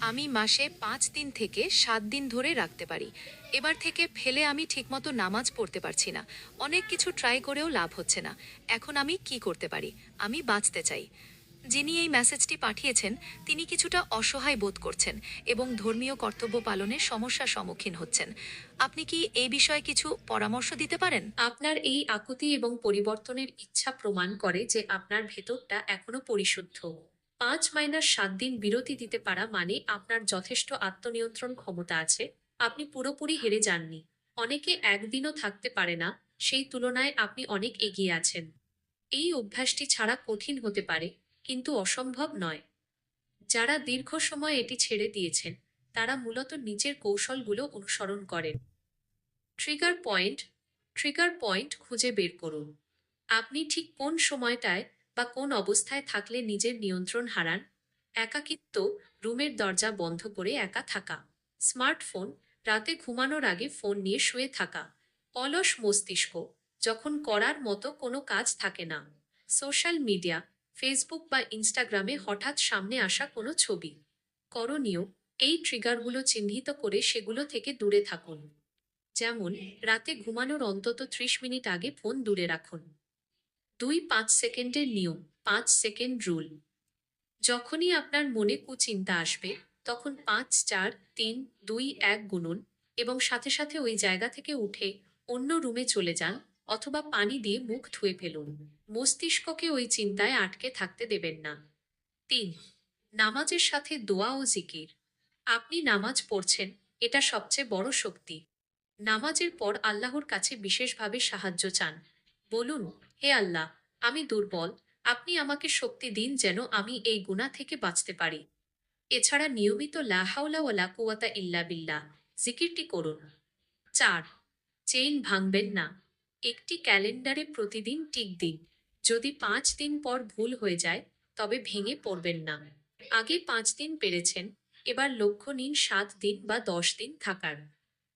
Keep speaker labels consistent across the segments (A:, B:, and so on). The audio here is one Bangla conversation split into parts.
A: আমি মাসে পাঁচ দিন থেকে সাত দিন ধরে রাখতে পারি। এবার থেকে ফেলে আমি ঠিকমতো নামাজ পড়তে পারছি না। অনেক কিছু ট্রাই করেও লাভ হচ্ছে না। এখন আমি কি করতে পারি? আমি বাঁচতে চাই। যিনি এই মেসেজটি পাঠিয়েছেন, তিনি কিছুটা অসহায় বোধ করছেন এবং ধর্মীয় কর্তব্য পালনে সমস্যার সম্মুখীন হচ্ছেন। আপনি কি এই বিষয়ে কিছু পরামর্শ দিতে পারেন?
B: আপনার এই আকুতি এবং পরিবর্তনের ইচ্ছা প্রমাণ করে যে আপনার ভেতরটা এখনও পরিশুদ্ধ। পাঁচ মাইনাস সাত দিন বিরতি দিতে পারা মানে আপনার যথেষ্ট আত্মনিয়ন্ত্রণ ক্ষমতা আছে। আপনি পুরোপুরি হেরে যাননি। অনেকে একদিনও থাকতে পারে না, সেই তুলনায় আপনি অনেক এগিয়ে আছেন। এই অভ্যাসটি ছাড়া কঠিন হতে পারে, কিন্তু অসম্ভব নয়। যারা দীর্ঘ সময় এটি ছেড়ে দিয়েছেন, তারা মূলত নিজের কৌশলগুলো অনুসরণ করেন। ট্রিগার পয়েন্ট ট্রিগার পয়েন্ট খুঁজে বের করুন। আপনি ঠিক কোন সময়টায় বা কোন অবস্থায় থাকলে নিজের নিয়ন্ত্রণ হারান, একাকিত্ব রুমের দরজা বন্ধ করে একা থাকা, স্মার্টফোন রাতে ঘুমানোর আগে ফোন নিয়ে শুয়ে থাকা, অলস মস্তিষ্ক যখন করার মতো কোনো কাজ থাকে না, সোশ্যাল মিডিয়া, ফেসবুক বা ইনস্টাগ্রামে হঠাৎ সামনে আসা কোনো ছবি, করণীয় এই ট্রিগারগুলো চিহ্নিত করে সেগুলো থেকে দূরে থাকুন, যেমন রাতে ঘুমানোর অন্তত ত্রিশ মিনিট আগে ফোন দূরে রাখুন। দুই পাঁচ সেকেন্ডের নিয়ম, পাঁচ সেকেন্ড রুল। যখনই আপনার মনে কুচিন্তা আসবে, তখন পাঁচ, চার, তিন, দুই, এক গুনুন এবং সাথে সাথে ওই জায়গা থেকে উঠে অন্য রুমে চলে যান অথবা পানি দিয়ে মুখ ধুয়ে ফেলুন। মস্তিষ্ককে ওই চিন্তায় আটকে থাকতে দেবেন না। তিন, নামাজের সাথে দোয়া ও জিকির। আপনি নামাজ পড়ছেন, এটা সবচেয়ে বড় শক্তি। নামাজের পর আল্লাহর কাছে বিশেষভাবে সাহায্য চান। বলুন হে আল্লাহ, আমি দুর্বল, আপনি আমাকে শক্তি দিন যেন আমি এই গুণা থেকে বাঁচতে পারি। এছাড়া নিয়মিত লা হাওলা ওয়ালা কুওয়াতা ইল্লা বিল্লাহ, জিকিরটি করুন। চার, চেইন ভাঙবেন না। একটি ক্যালেন্ডারে প্রতিদিন টিক দিন। যদি পাঁচ দিন পর ভুল হয়ে যায়, তবে ভেঙে পড়বেন না। আগে পাঁচ দিন পেরেছেন, এবার লক্ষ্য নিন সাত দিন বা দশ দিন থাকার।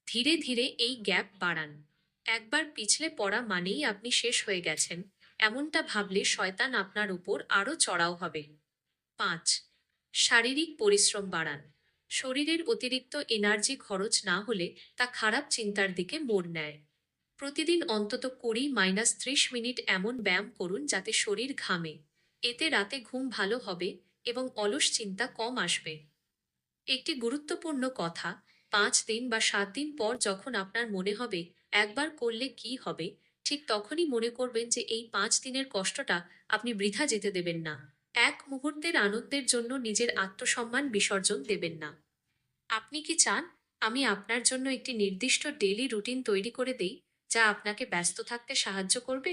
B: ধীরে ধীরে এই গ্যাপ বাড়ান। একবার পিছলে পড়া মানেই আপনি শেষ হয়ে গেছেন। এমনটা ভাবলে শয়তান আপনার উপর আরও চড়াও হবে। পাঁচ, শারীরিক পরিশ্রম বাড়ান। শরীরের অতিরিক্ত এনার্জি খরচ না হলে তা খারাপ চিন্তার দিকে মোড় নেয়। প্রতিদিন অন্তত কুড়ি মাইনাস ত্রিশ মিনিট এমন ব্যায়াম করুন যাতে শরীর ঘামে। এতে রাতে ঘুম ভালো হবে এবং অলস চিন্তা কম আসবে। একটি গুরুত্বপূর্ণ কথা পাঁচ দিন বা সাত দিন পর যখন আপনার মনে হবে একবার করলে কি হবে, ঠিক তখনই মনে করবেন যে এই পাঁচ দিনের কষ্টটা আপনি বৃথা যেতে দেবেন না। এক মুহূর্তের আনন্দের জন্য নিজের আত্মসম্মান বিসর্জন দেবেন না। আপনি কি চান আমি আপনার জন্য একটি নির্দিষ্ট ডেলি রুটিন তৈরি করে দেই, যা আপনাকে ব্যস্ত থাকতে সাহায্য করবে?